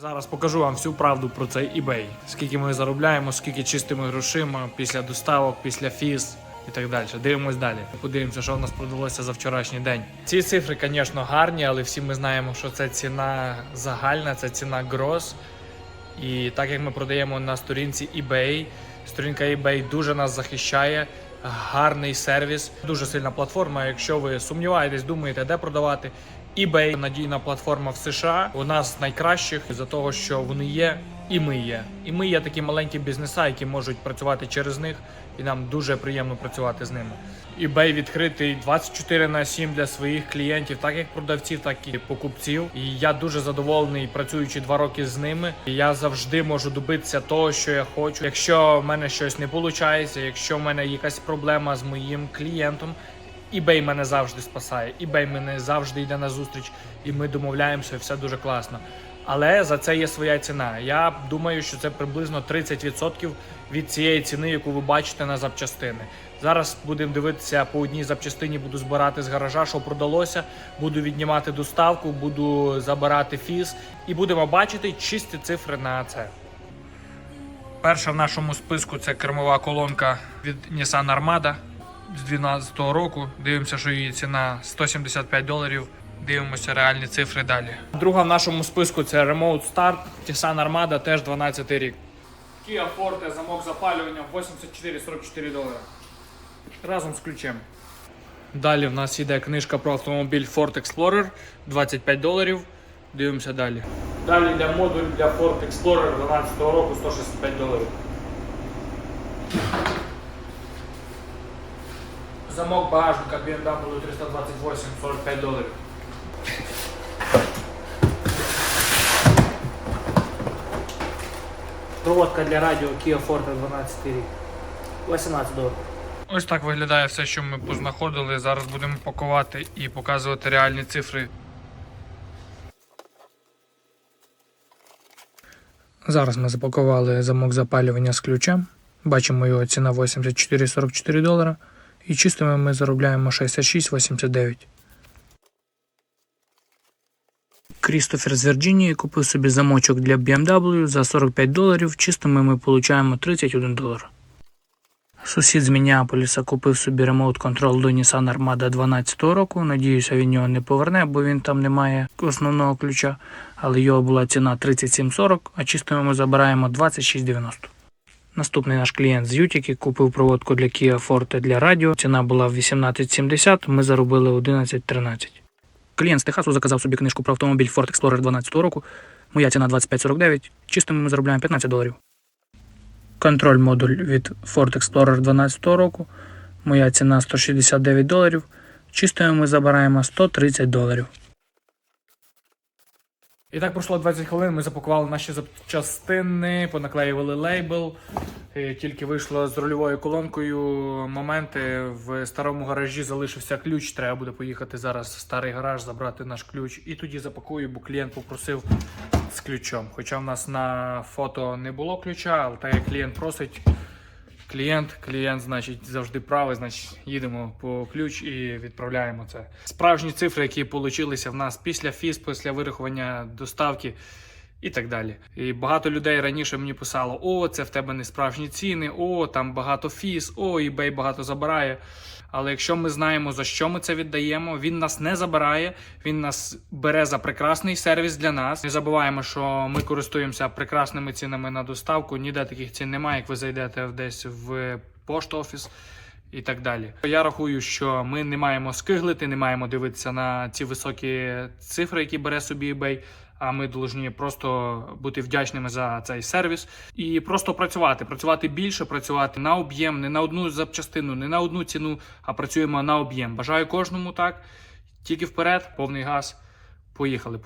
Зараз покажу вам всю правду про цей eBay. Скільки ми заробляємо, скільки чистими грошима після доставок, після фіз і так далі. Дивимось далі. Подивимося, що в нас продалося за вчорашній день. Ці цифри, звісно, гарні, але всі ми знаємо, що це ціна загальна, це ціна гроз. І так як ми продаємо на сторінці eBay, сторінка eBay дуже нас захищає. Гарний сервіс, дуже сильна платформа. Якщо ви сумніваєтесь, думаєте, де продавати, eBay надійна платформа в США. У нас найкращих за того, що вони є, і ми є. І ми є такі маленькі бізнеса, які можуть працювати через них, і нам дуже приємно працювати з ними. eBay відкритий 24 на 7 для своїх клієнтів, так як продавців, так і покупців. І я дуже задоволений, працюючи два роки з ними. І Я завжди можу добитися того, що я хочу. Якщо в мене щось не виходить, якщо в мене якась проблема з моїм клієнтом. eBay мене завжди спасає, eBay мене завжди йде на зустріч, і ми домовляємося, і все дуже класно. Але за це є своя ціна. Я думаю, що це приблизно 30% від цієї ціни, яку ви бачите на запчастини. Зараз будемо дивитися по одній запчастині, буду збирати з гаража, що продалося. Буду віднімати доставку, буду забирати фіз, і будемо бачити чисті цифри на це. Перша в нашому списку це кермова колонка від Nissan Armada з 2012 року. Дивимося, що її ціна 175 доларів. Дивимося реальні цифри далі. Друга в нашому списку це Remote Start Nissan Armada, теж 12 рік. Kia Forte, замок запалювання 84-44 долари. Разом з ключем. Далі в нас йде книжка про автомобіль Ford Explorer 25 доларів. Дивимося далі. Далі йде модуль для Ford Explorer 12 року 165 доларів. Замок багажника BMW 328 45 доларів. Проводка для радіо Kia Forte 12 рік. 18 доларів. Ось так виглядає все, що ми познаходили. Зараз будемо пакувати і показувати реальні цифри. Зараз ми запакували замок запалювання з ключем. Бачимо його ціна 84,44 долара. І чистими ми заробляємо 66,89. Крістофер з Вірджинії купив собі замочок для BMW за 45 доларів. Чистими ми отримуємо 31 долар. Сусід з Мінneаполіса купив собі ремоут контрол до Nissan Armada 12 року. Надіюся, він його не поверне, бо він там не має основного ключа. Але його була ціна 37,40, а чистими ми забираємо 26,90. Наступний наш клієнт з Ютіки купив проводку для Kia Forte для радіо. Ціна була 18,70, ми заробили 11,13. Клієнт з Техасу заказав собі книжку про автомобіль Ford Explorer 12 року. Моя ціна 25,49. Чистими ми заробляємо 15 доларів. Контроль модуль від Ford Explorer 12 року. Моя ціна 169 доларів. Чистою ми забираємо 130 доларів. І так пройшло 20 хвилин. Ми запакували наші запчастини, понаклеювали лейбл. І Тільки вийшло з рульовою колонкою моменти. В старому гаражі залишився ключ. Треба буде поїхати зараз в старий гараж, забрати наш ключ. І тоді запакую, бо клієнт попросив з ключом. Хоча в нас на фото не було ключа, але так як клієнт просить, клієнт, клієнт, значить, завжди правий, значить, їдемо по ключ і відправляємо це. Справжні цифри, які получилися в нас після фіз, після вирахування доставки. І так далі. І багато людей раніше мені писало: о, це в тебе не справжні ціни, о, там багато фіз, о, eBay багато забирає. Але якщо ми знаємо, за що ми це віддаємо, він нас не забирає, він нас бере за прекрасний сервіс для нас. Не забуваємо, що ми користуємося прекрасними цінами на доставку. Ніде таких цін немає, як ви зайдете десь в пошт офіс. І так далі. Я рахую, що ми не маємо скиглити, не маємо дивитися на ці високі цифри, які бере собі eBay, а ми повинні просто бути вдячними за цей сервіс і просто працювати. Працювати більше, працювати на об'єм, не на одну запчастину, не на одну ціну, а працюємо на об'єм. Бажаю кожному так. Тільки вперед, повний газ. Поїхали.